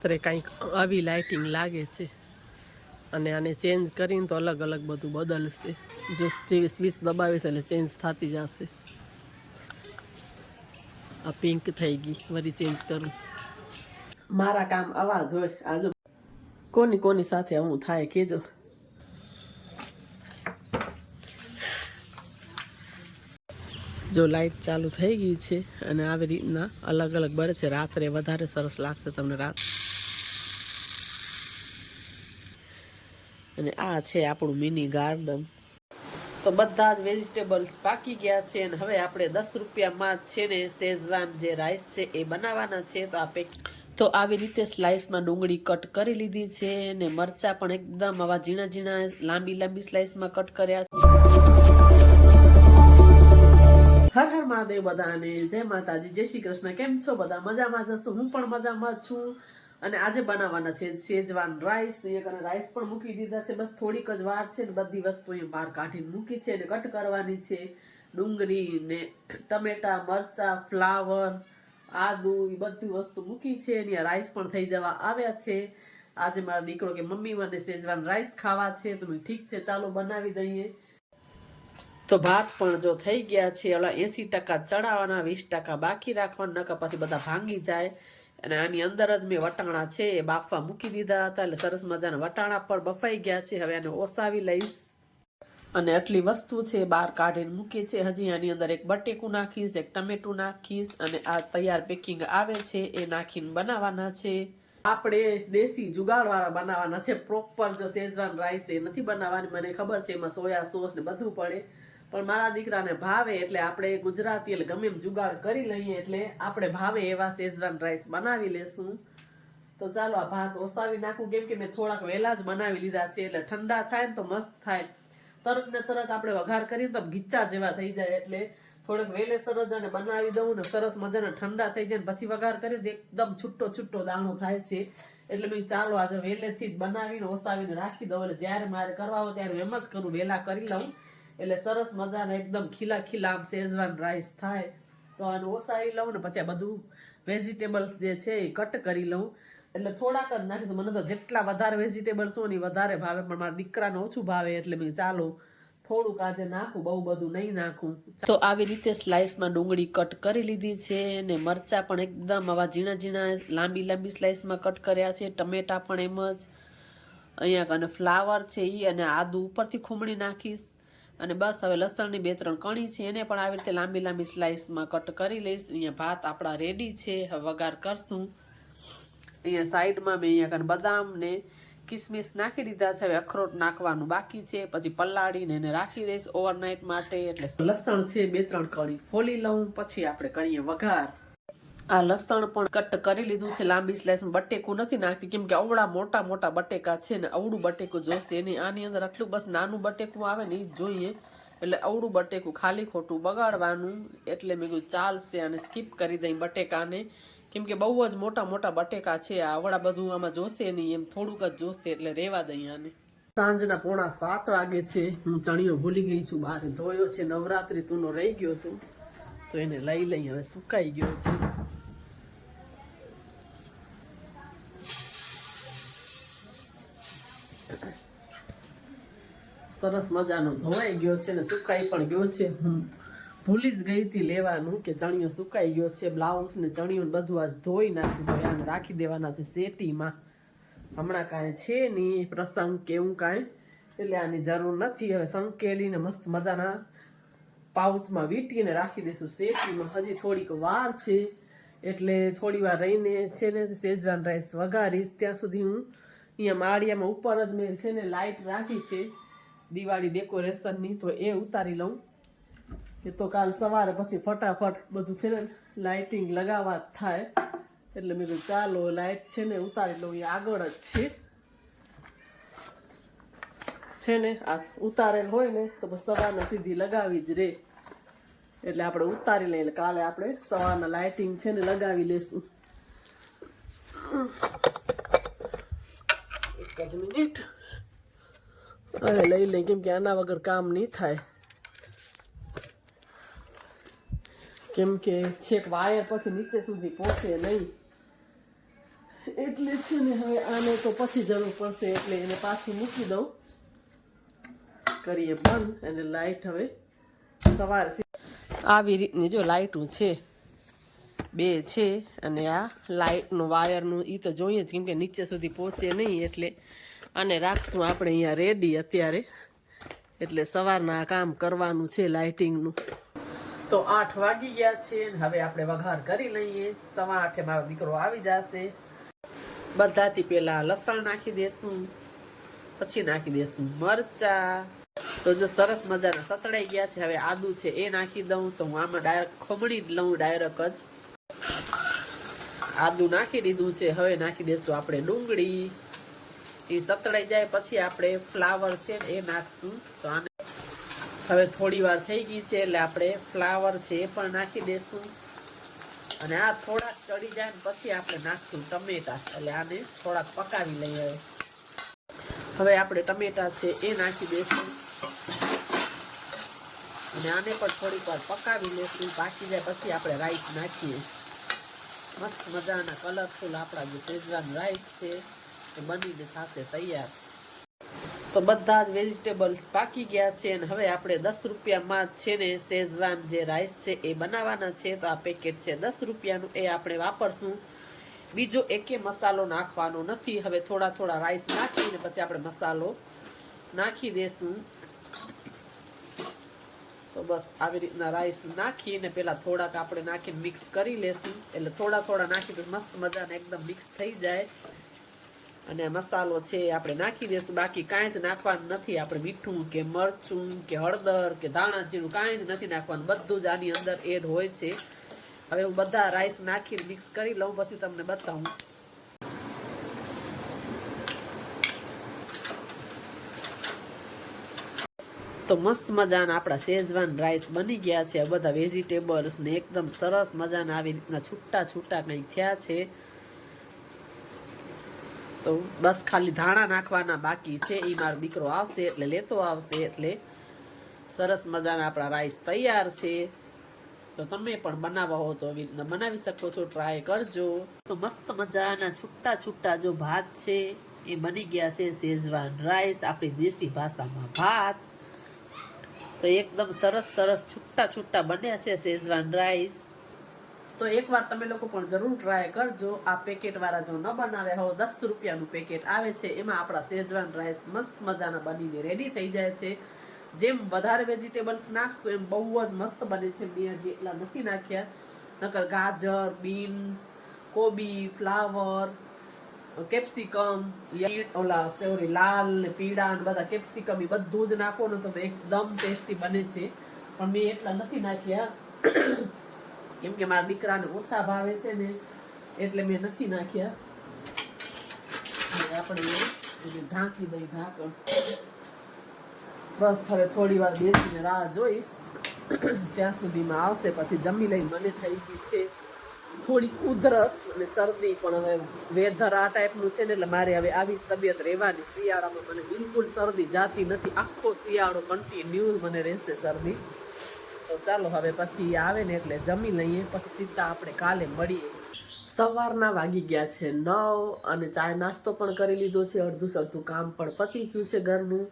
અત્યારે કંઈક આવી લાઇટિંગ લાગે છે. અને આને ચેન્જ કરીને તો અલગ અલગ બધું બદલશે. જો જે સ્વિચ દબાવીશ એટલે ચેન્જ થતી જશે. આ પિંક થઈ ગઈ. વરી ચેન્જ કરું. મારા કામ આવા જ હોય. આ જો કોની કોની સાથે હું થાય કેજો. જો લાઇટ ચાલુ થઈ ગઈ છે અને આવી રીતના અલગ અલગ બરે છે. રાત્રે વધારે સરસ લાગશે તમને રાત અને આ છે આપણું મિની ગાર્ડન તો બધા જ વેજીટેબલ્સ પાકી ગયા છે અને હવે આપણે દસ રૂપિયામાં જ છે ને શેઝવાન જે રાઈસ છે એ બનાવવાના છે. તો આપે તો આવી રીતે સ્લાઇસમાં ડુંગળી કટ કરી લીધી છે ને મરચાં પણ એકદમ આવા ઝીણા ઝીણા, લાંબી લાંબી સ્લાઇસમાં કટ કર્યા હર હર મહાદેવ બધાને. જય માતાજી, જય શ્રી કૃષ્ણ. કેમ છો બધા? મજામાં જશું હું પણ મજામાં છું. અને આજે બનાવવાના છે શેજવાન રાઈસ એક અને રાઈસ પણ મૂકી દીધા છે. બસ થોડીક જ વાર છે ને બધી વસ્તુ અહીંયા બહાર કાઢીને મૂકી છે ને કટ કરવાની છે. ડુંગળી ને ટમેટા, મરચા, ફ્લાવર, આદુ એ બધી વસ્તુ મૂકી છે. ને રાઈસ પણ થઈ જવા આવ્યા છે. આજે મારો દીકરો કે મમ્મી મને શેજવાન રાઈસ ખાવા છે, તો ઠીક છે, ચાલો બનાવી દઈએ. તો ભાત પણ જો થઈ ગયા છે. ઓલા એસી ટકા ચડાવવાના, વીસ ટકા બાકી રાખવાના નકા પછી બધા ભાંગી જાય. અને આની અંદર જ મેં વટાણા છે એ બાફવા મૂકી દીધા હતા એટલે સરસ મજાના વટાણા પણ બફાઈ ગયા છે. હવે આને ઓસાવી લઈશ. અને આટલી વસ્તુ છે બહાર કાઢીને મૂકી છે હજી આની અંદર એક બટેકું નાખીશ, એક ટમેટું નાખીશ અને આ તૈયાર પેકિંગ આવે છે એ નાખીને બનાવવાના છે. આપણે દેશી જુગાડવાળા બનાવવાના છે. પ્રોપર જો શેઝવાન રાઈસ એ નથી બનાવવાની. મને ખબર છે એમાં સોયા સોસ ને બધું પડે. પણ મારા દીકરાને ભાવે એટલે આપણે ગુજરાતી એટલે ગમે એમ જુગાડ કરી લઈએ એટલે આપણે ભાવે એવા શેઝવાન રાઈસ બનાવી લેશું. તો ચાલો આ ભાત ઓસાવી નાખું, કેમ કે મેં થોડાક વહેલા જ બનાવી લીધા છે એટલે ઠંડા થાય ને તો મસ્ત થાય. તરત ને તરત આપણે વઘાર કરીએ તો ગીચા જેવા થઈ જાય એટલે થોડોક વહેલે સરસ અને બનાવી દઉં ને સરસ મજાના ઠંડા થઈ જાય ને પછી વઘાર કરીએ તો એકદમ છૂટો છૂટો દાણો થાય છે. એટલે મેં ચાલો આજે વહેલેથી જ બનાવીને ઓસાવીને રાખી દઉં. એટલે જ્યારે મારે કરવા હોય ત્યારે એમ જ કરું, વહેલા કરી લઉં. એટલે સરસ મજાના એકદમ ખીલા ખીલા આમ શેઝવાન રાઈસ થાય. તો આને ઓસાવી લઉં ને પછી આ બધું વેજીટેબલ્સ જે છે એ કટ કરી લઉં. એટલે થોડાક જ નાખીશું મને તો જેટલા વધારે વેજીટેબલ્સ હોય ને વધારે ભાવે. પણ મારા દીકરાને ઓછું ભાવે એટલે મેં ચાલો થોડુંક આજે નાખું. બહુ બધું નહીં નાખું. તો આવી રીતે સ્લાઇસમાં ડુંગળી કટ કરી લીધી છે ને મરચાં પણ એકદમ આવા ઝીણા ઝીણા લાંબી લાંબી સ્લાઇસમાં કટ કર્યા છે. ટમેટા પણ એમ જ. અહીંયા અને ફ્લાવર છે એ અને આદુ ઉપરથી ખુમણી નાખીશ. અને બસ હવે લસણની બે ત્રણ કણી છે, એને પણ આવી રીતે લાંબી લાંબી સ્લાઇસમાં કટ કરી લઈશ. અહીંયા ભાત આપણા રેડી છે, હવે વઘાર કરશું. અહીંયા સાઈડમાં મેં અહીંયા કાંઈ બદામ ને કિસમિસ નાખી દીધા છે, હવે અખરોટ નાખવાનું બાકી છે, પછી પલાળીને એને રાખી દઈશ ઓવરનાઇટ માટે. એટલે લસણ છે, બે ત્રણ કળી ફોલી લઉં, પછી આપણે કરીએ વઘાર. આ લસણ પણ કટ કરી લીધું છે, લાંબી સ્લાઈસમાં બટેકું નથી નાખતી, કેમ કે અવડા મોટા મોટા બટેકા છે ને અવડું બટેકું જોશે એની આની અંદર આટલું બસ નાનું બટેકું આવે ને એ જોઈએ. એટલે અવડું બટેકું ખાલી ખોટું બગાડવાનું. એટલે મેં કીધું ચાલશે અને સ્કીપ કરી દઈ બટેકાને. કેમ કે બહુ જ મોટા મોટા બટેકા છે, આ અવળા બધું આમાં જોશે નહીં, એમ થોડુંક જ જોશે, એટલે રહેવા દઈ આને. સાંજના પોણા સાત વાગે છે, હું ચણિયો ભૂલી ગઈ છું બહાર. ધોયો છે, નવરાત્રિ તુનો રહી ગયો તું તો એને લઈ લઈ, હવે સુકાઈ ગયો છે. સરસ મજાનો ધોવાઈ ગયો છે ને સુકાઈ પણ ગયો છે. હું ભૂલી જ ગઈ હતી લેવાનું કે ચણિયો સુકાઈ ગયો છે. બ્લાઉઝ ને ચણિયો બધું આજ ધોઈ નાખી દો રાખી દેવાના છે સેટીમાં. હમણાં કાંઈ છે નહીં પ્રસંગ કે એવું કાંઈ. એટલે આની જરૂર નથી. હવે સંકેલીને મસ્ત મજાના પાઉચમાં વીંટીને રાખી દઈશું સેટીમાં. હજી થોડીક વાર છે. એટલે થોડી વાર રહીને છે ને શેઝવાન રાઈસ વઘારીશ. ત્યાં સુધી હું અહીંયા માળિયામાં ઉપર જ મેં છે ને લાઇટ રાખી છે. દિવાળી ડેકોરેશનની તો એ ઉતારી લઉં. એ તો કાલ સવારે પછી ફટાફટ બધું છે ને લાઇટિંગ લગાવવા થાય. એટલે મેં કીધું ચાલો લાઇટ છે ને ઉતારી લઉં, એ આગળ જ છે. છે ને આ ઉતારેલ હોય ને તો બસ સવારના સીધી લગાવી જ રે. એટલે આપણે ઉતારી લઈએ કાલે આપણે સવારના લાઇટિંગ છે ને લગાવી લેશું. એક જ મિનિટ. હવે લઈ લઈ કેમ કે આના વગર કામ નહીં થાય. કેમ કે છેક વાયર પછી નીચે સુધી પહોંચે નહીં. એટલે છે ને હવે આને તો પછી જરૂર પડશે, એટલે એને પાછું મૂકી દઉં. કરીએ બંધ, અને લાઇટ હવે સવારે આવી રીતની જો લાઇટું છે, બે છે, અને આ લાઇટનું વાયરનું એ તો જોઈએ જ, કેમ કે નીચે સુધી પહોંચે નહીં, એટલે આને રાખશું આપણે અહીંયા રેડી અત્યારે. એટલે સવારના કામ કરવાનું છે લાઇટિંગનું તો આઠ વાગી ગયા છે હવે આપણે વઘાર કરી લઈએ. સવા આઠે મારો દીકરો આવી જશે. બધાથી પહેલા લસણ નાખી દેશું. પછી નાખી દેશું મરચા. તો જો સરસ મજાના સતળાઈ ગયા છે. હવે આદુ છે એ નાખી દઉં. તો હું આમાં ડાયરેક્ટ ખમણી લઉં ડાયરેક્ટ જ. આદુ નાખી દીધું છે. હવે નાખી દેશું આપણે ડુંગળી. એ સતળાઈ જાય પછી આપણે ફ્લાવર છે એ નાખશું. તો આને હવે થોડી વાર થઈ ગઈ છે એટલે આપણે ફ્લાવર છે એ પણ નાખી દેશું. અને આ થોડાક ચડી જાય ને પછી આપણે નાખશું ટમેટા. એટલે આને થોડાક પકાવી લઈએ હવે. આપણે ટમેટા છે એ નાખી દઈશું અને આને પણ થોડીક વાર પકાવી લેશું. પાકી જાય પછી આપણે રાઈસ નાખીએ. મસ્ત મજાના કલરફુલ આપણા જે શેજવાન રાઈસ છે. એ બનીને થશે તૈયાર. તો બધા જ વેજીટેબલ્સ પાકી ગયા છે અને હવે આપણે દસ રૂપિયામાં જ છે ને શેઝવાન જે રાઈસ છે એ બનાવવાના છે. તો આ પેકેટ છે દસ રૂપિયાનું, એ આપણે વાપરશું. બીજો એકે મસાલો નાખવાનો નથી. હવે થોડા થોડા રાઈસ નાખીને પછી આપણે મસાલો નાખી દેશું. તો બસ આવી રીતના રાઈસ નાખીને પેલા થોડાક આપણે નાખીને મિક્સ કરી લેશું. એટલે થોડા થોડા નાખી તો મસ્ત મજાને એકદમ મિક્સ થઈ જાય. અને મસાલો છે આપણે નાખી દેશું. બાકી કાંઈ જ નાખવાનું નથી. આપણે મીઠું કે મરચું કે હળદર કે ધાણા જીરું કાંઈ જ નથી નાખવાનું. બધું જ આની અંદર એડ હોય છે. હવે હું બધા રાઈસ નાખીને મિક્સ કરી લઉં, પછી તમને બતાવું. તો મસ્ત મજાના આપણા શેઝવાન રાઈસ બની ગયા છે. બધા વેજીટેબલ્સ ને એકદમ સરસ મજાના આવી રીતના છૂટા છૂટા કંઈક થયા છે. તો બસ ખાલી ધાણા નાખવાના બાકી છે. એ મારો દીકરો આવશે એટલે લેતો આવશે એટલે સરસ મજાના આપણા રાઈસ તૈયાર છે. તો તમે પણ બનાવવા હો તો બનાવી શકો છો. ટ્રાય કરજો. તો મસ્ત મજાના છૂટા છૂટા જો ભાત છે, એ બની ગયા છે શેઝવાન રાઈસ આપણી દેશી ભાષામાં ભાત. તો એકદમ સરસ સરસ છૂટા છૂટા બન્યા છે શેઝવાન રાઈસ તો એકવાર તમે લોકો પણ જરૂર ટ્રાય કરજો. આ પેકેટ વાળા જો ન બનાવ્યા હો દસ રૂપિયાનું પેકેટ આવે છે. એમાં આપણા શેજવાન રાઈસ મસ્ત મજાના બનીને રેડી થઈ જાય છે. જેમ વધારે વેજીટેબલ્સ નાખશો, એમ બહુ જ મસ્ત બને છે. મેં હજી એટલા નથી નાખ્યા. નકર ગાજર બીન્સ કોબી ફ્લાવર કેપ્સિકમ ઓલા સેવરી લાલ ને પીળા ને બધા કેપ્સિકમ એ બધું જ નાખો ને તો એકદમ ટેસ્ટી બને છે. પણ મેં એટલા નથી નાખ્યા. કેમ કે મારા દીકરાને ઓછા ભાવે છે ને, એટલે મેં નથી નાખ્યા. આપણે એને ઢાંકી દઈ ઢાંકણ. બસ હવે થોડી વાર બેસીને રાહ જોઈશ. ત્યાં સુધીમાં આવશે, પછી જમી લઈ મને થઈ ગઈ છે. થોડીક ઉધરસ અને શરદી, પણ હવે વેધર આ ટાઈપનું છે ને, એટલે મારે હવે આવી તબિયત રહેવાની. શિયાળામાં મને બિલકુલ શરદી જાતી નથી. આખો શિયાળો કન્ટિન્યુ મને રહેશે શરદી. તો ચાલો હવે પછી આવે ને એટલે જમી લઈએ, પછી સીધા આપણે કાલે મળીએ. સવારના વાગી ગયા છે નવ અને ચાય નાસ્તો પણ કરી લીધો છે, અડધું સરધું કામ પણ પતી ગયું છે ઘરનું.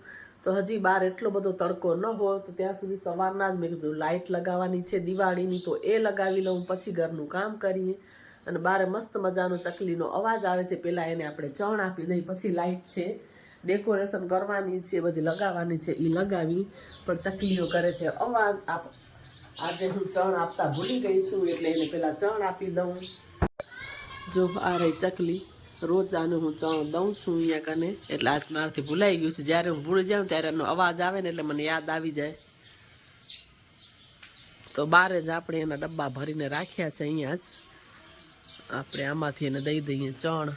તો હજી બહાર એટલો બધો તડકો ન હોય, તો ત્યાં સુધી સવારના જ મેં કીધું લાઇટ લગાવવાની છે, દિવાળીની તો એ લગાવી લઉં, પછી ઘરનું કામ કરીએ. અને બારે મસ્ત મજાનો ચકલીનો અવાજ આવે છે પહેલાં એને આપણે ચણ આપી દઈ પછી લાઇટ છે. ડેકોરેશન કરવાની છે, બધી લગાવવાની છે એ લગાવી. પણ ચકલીઓ કરે છે, અવાજ આપ આજે હું ચણ આપતા ભૂલી ગઈ છું, એટલે એને પહેલાં ચણ આપી દઉં. જો આ રહી ચકલી રોજ આને હું ચણ દઉં છું અહીંયા કને, એટલે આજ મારાથી ભૂલાઈ ગયું છે. જ્યારે હું ભૂલી જાઉં ત્યારે એનો અવાજ આવે ને એટલે મને યાદ આવી જાય. તો બારે જ આપણે એના ડબ્બા ભરીને રાખ્યા છે અહીંયા જ. આપણે આમાંથી એને દઈ દઈએ ચણ.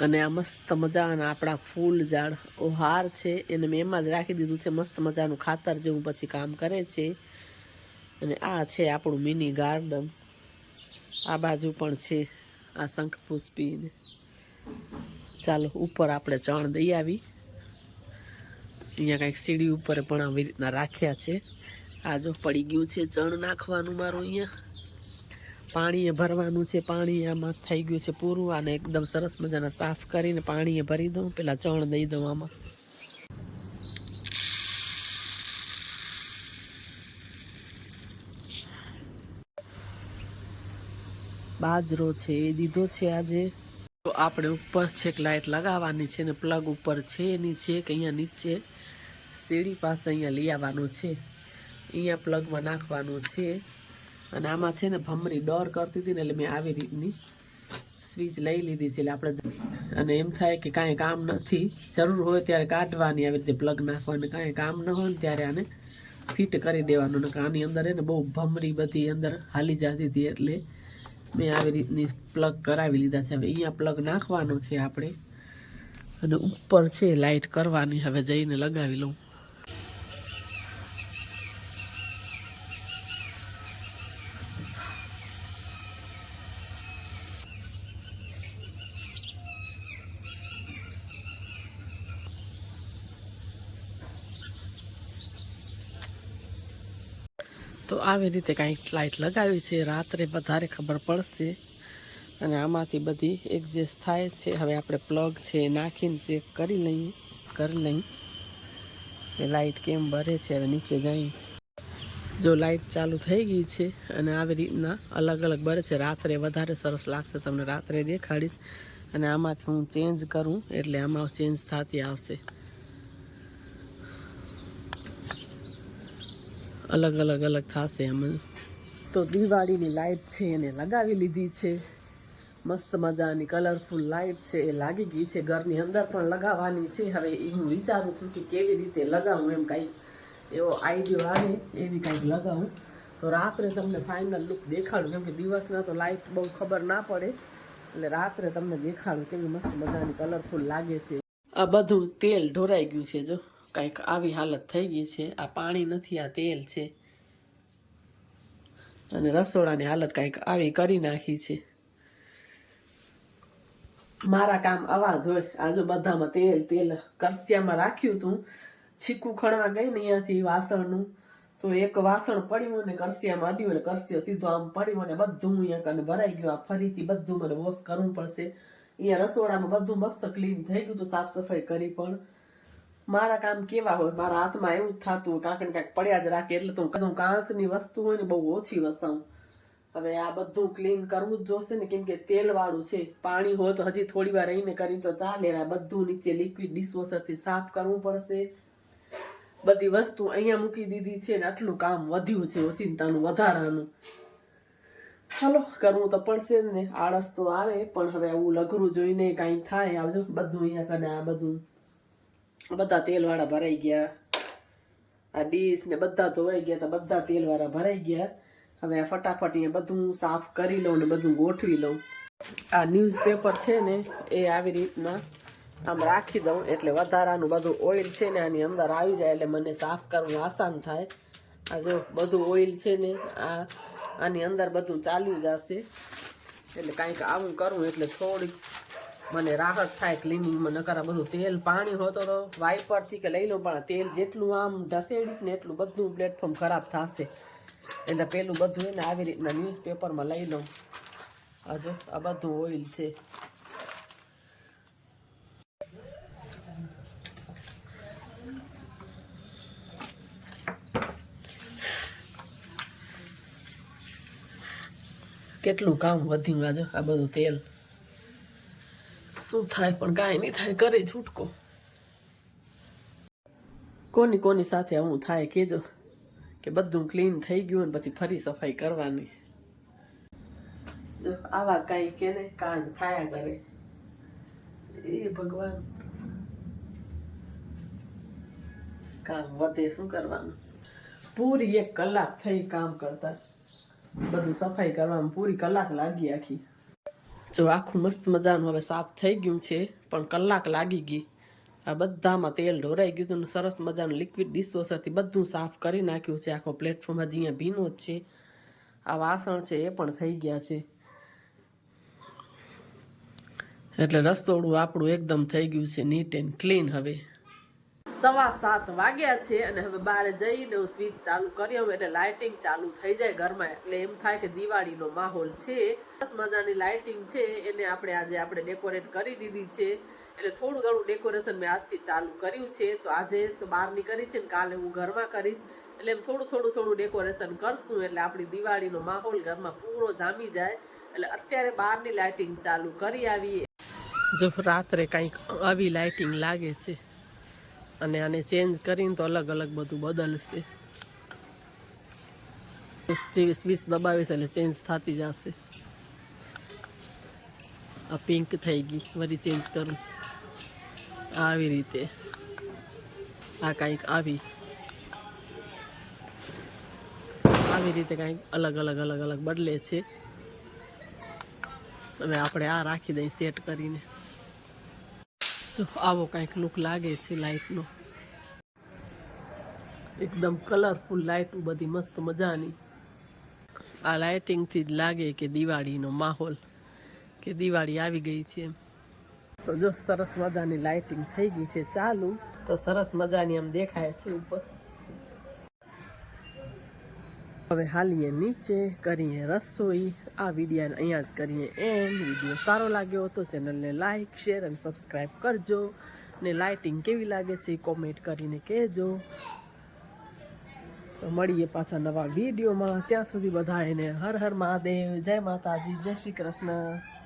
અને આ મસ્ત મજાના આપણા ફૂલ ઝાડ ઓહાર છે. એને મેં એમાં જ રાખી દીધું છે. મસ્ત મજાનું ખાતર જેવું પછી કામ કરે છે. અને આ છે આપણું મિની ગાર્ડન આ બાજુ પણ છે આ શંખ પુષ્પીને. ચાલો, ઉપર આપણે ચણ દઈ આવી. અહીંયા કાંઈક સીડી ઉપર પણ આવી રીતના રાખ્યા છે. આ જો પડી ગયું છે ચણ નાખવાનું મારું અહીંયા. પાણીએ ભરવાનું છે, પાણી આમાં થઈ ગયું છે પૂરું અને એકદમ સરસ મજાના સાફ કરીને પાણીએ ભરી દઉં, પેલા ચણ દઈ દઉં આમાં. બાજરો છે, એ દીધો છે આજે. તો આપણે ઉપર છેક લાઈટ લગાવવાની છે ને પ્લગ ઉપર છે, નીચે કે અહીંયા નીચે. સીડી પાસે અહીંયા લઈ આવવાનું છે. અહીંયા પ્લગમાં નાખવાનું છે. અને આમાં છે ને ભમરી ડોર કરતી હતી ને એટલે મેં આવી રીતની સ્વિચ લઈ લીધી છે એટલે આપણે અને એમ થાય કે કાંઈ કામ નથી. જરૂર હોય ત્યારે કાઢવાની આવી રીતે પ્લગ નાખવાની કાંઈ કામ ન હોય ને ત્યારે આને ફિટ કરી દેવાનું. ને આની અંદર એને બહુ ભમરી બધી અંદર હાલી જતી હતી એટલે મેં આવી રીતની પ્લગ કરાવી લીધા છે. હવે અહીંયા પ્લગ નાખવાનો છે આપણે. અને ઉપર છે લાઇટ કરવાની. હવે જઈને લગાવી લઉં. આવી રીતે કાંઈક લાઇટ લગાવી છે. રાત્રે વધારે ખબર પડશે. અને આમાંથી બધી એડજસ્ટ થાય છે. હવે આપણે પ્લગ છે નાખીને ચેક કરી લઈએ. કરી લઈએ. કે લાઇટ કેમ ભરે છે? હવે નીચે જઈએ. જો લાઈટ ચાલુ થઈ ગઈ છે અને આવી રીતના અલગ અલગ ભરે છે. રાત્રે વધારે સરસ લાગશે. તમને રાત્રે દેખાડીશ. અને આમાંથી હું ચેન્જ કરું એટલે આમાં ચેન્જ થતી આવશે. અલગ અલગ અલગ થશે એમાં તો દિવાળીની લાઈટ છે, એને લગાવી લીધી છે. મસ્ત મજાની કલરફુલ લાઇટ છે, એ લાગી ગઈ છે. ઘરની અંદર પણ લગાવવાની છે. હવે એ હું વિચારું છું કે કેવી રીતે લગાવું એમ કાંઈ એવો આઈડિયો આવે, એવી કાંઈક લગાવું. તો રાત્રે તમને ફાઇનલ લુક દેખાડું, કેમ કે દિવસના તો લાઈટ બહુ ખબર ના પડે. એટલે રાત્રે તમને દેખાડું કેવી મસ્ત મજાની કલરફુલ લાગે છે. આ બધું તેલ ઢોરાઈ ગયું છે, જો. કંઈક આવી હાલત થઈ ગઈ છે. આ પાણી નથી, આ તેલ છે. અને રસોડાની હાલત કંઈક આવી કરી નાખી છે. મારા કામ આવા હોય. આજુ બધામાં તેલ તેલ કરસિયામાં રાખ્યું હતું. છીકું ખણવા ગઈ ને અહીંયાથી વાસણનું. તો એક વાસણ પડ્યું ને કરસિયામાં અડ્યું એટલે કરસિયો સીધો આમ પડ્યો ને બધું અહીંયા કને ભરાઈ ગયું. આ ફરીથી બધું મને વોશ કરવું પડશે. અહીંયા રસોડામાં બધું મસ્ત ક્લીન થઈ ગયું તો સાફ સફાઈ કરી પણ મારા કામ કેવા હોય? મારા હાથમાં એવું જ થતું હોય કાંક કાંઈક પડ્યા જ રાખે, એટલે તો હું કાંચની વસ્તુ હોય ને બહુ ઓછી વસાવું. હવે આ બધું ક્લીન કરવું જ જોશે ને, કેમ કે તેલ વાળું છે, પાણી હોય તો હજી થોડી વાર રહીને કરી તો ચાલે બધું નીચે લિક્વિડ ડિશવોશરથી સાફ કરવું પડશે. બધી વસ્તુ અહીંયા મૂકી દીધી છે ને, આટલું કામ વધ્યું છે, ઓચિંતાનું, વધારાનું. ચાલો કરવું તો પડશે ને, આળસ તો આવે, પણ હવે આવું લઘરું જોઈને કાંઈ થાય, આવજો, બધું અહીંયા કને, આ બધું બધા તેલવાળા ભરાઈ ગયા. આ ડીશ ને બધા ધોવાઈ ગયા તો, બધા તેલવાળા ભરાઈ ગયા. હવે ફટાફટ અહીંયા બધું સાફ કરી લઉં ને બધું ગોઠવી લઉં. આ ન્યૂઝપેપર છે ને, એ આવી રીતના આમ રાખી દઉં. એટલે વધારાનું બધું ઓઇલ છે ને, આની અંદર આવી જાય એટલે મને સાફ કરવું આસાન થાય. આ જો બધું ઓઇલ છે ને, આ આની અંદર બધું ચાલ્યું જશે. એટલે કાંઈક આવું કરું એટલે થોડીક મને રાહત થાય ક્લિનિંગમાં નકર બધું તેલ, પાણી હોતો તો વાઇપરથી કે લઈ લઉં, પણ તેલ જેટલું આમ ઢસેડીશ ને એટલું બધું પ્લેટફોર્મ ખરાબ થશે. એટલે પેલું બધું એને આવી રીતના ન્યૂઝપેપરમાં લઈ લઉં. હજુ આ બધું ઓઇલ છે. કેટલું કામ વધ્યું આજે આ બધું તેલ. શું થાય પણ કાંઈ નહીં થાય કરે છૂટકો કોની કોની સાથે આવું થાય કેજો. કે બધું ક્લીન થઈ ગયું ને પછી ફરી સફાઈ કરવાની. જો, આવા કાંઈ કે ને, કાંડ થયા કરે એ ભગવાન. કામ વધે, શું કરવાનું? પૂરી એક કલાક થઈ કામ કરતા. બધું સફાઈ કરવામાં પૂરી કલાક લાગી આખી. જો આખું મસ્ત મજાનું હવે સાફ થઈ ગયું છે, પણ કલાક લાગી ગઈ. આ બધામાં તેલ ઢોરાઈ ગયું હતું સરસ મજાનું લિક્વિડ ડિશવોશરથી બધું સાફ કરી નાખ્યું છે. આખો પ્લેટફોર્મ હજી અહીંયા ભીનો જ છે. આ વાસણ છે એ પણ થઈ ગયા છે. એટલે રસોડું આપણું એકદમ થઈ ગયું છે નીટ એન્ડ ક્લીન હવે. સવા સાત વાગ્યા છે અને હવે બહાર જઈને હું સ્વિચ ચાલુ કરી હવે એટલે લાઇટિંગ ચાલુ થઈ જાય ઘરમાં. એટલે એમ થાય કે દિવાળીનો માહોલ છે. સરસ મજાની લાઇટિંગ છે. એને આપણે આજે આપણે ડેકોરેટ કરી દીધી છે. એટલે થોડું ઘણું ડેકોરેશન મેં આજથી ચાલુ કર્યું છે. તો આજે તો બહારની કરી છે ને કાલે હું ઘરમાં કરીશ. એટલે એમ થોડું થોડું થોડું ડેકોરેશન કરશું એટલે આપણી દિવાળીનો માહોલ ઘરમાં પૂરો જામી જાય. એટલે અત્યારે બહારની લાઇટિંગ ચાલુ કરી આવીએ. જો રાત્રે કંઈક આવી લાઇટિંગ લાગે છે. અને આને ચેન્જ કરીને તો અલગ અલગ બધું બદલશે. જેવી સ્વિચ દબાવીશ એટલે ચેન્જ થતી જશે. આ પિંક થઈ ગઈ વરી ચેન્જ કરું. આવી રીતે. આ કાંઈક આવી. આવી રીતે કાંઈક અલગ અલગ અલગ અલગ બદલે છે. હવે આપણે આ રાખી દઈએ સેટ કરીને. જો આવો કાંઈક લુક લાગે છે લાઇટનો એકદમ કલરફુલ લાઇટ બધી મસ્ત મજાની. આ લાઇટિંગથી જ લાગે કે દિવાળીનો માહોલ, કે દિવાળી આવી ગઈ છે એમ. તો જો સરસ મજાની લાઇટિંગ થઈ ગઈ છે ચાલુ, તો સરસ મજાની આમ દેખાય છે ઉપર. હવે હાલીએ નીચે, કરીએ રસોઈ. આ વિડીયોને અહીંયા જ કરીએ એમ વીડિયો સારો લાગ્યો તો ચેનલને લાઇક શેર અને સબસ્ક્રાઈબ કરજો. ને લાઇટિંગ કેવી લાગે છે કોમેન્ટ કરીને કહેજો. તો મળીએ પાછા નવા વિડીયોમાં. ત્યાં સુધી બધા એને હર હર મહાદેવ. જય માતાજી, જય શ્રી કૃષ્ણ.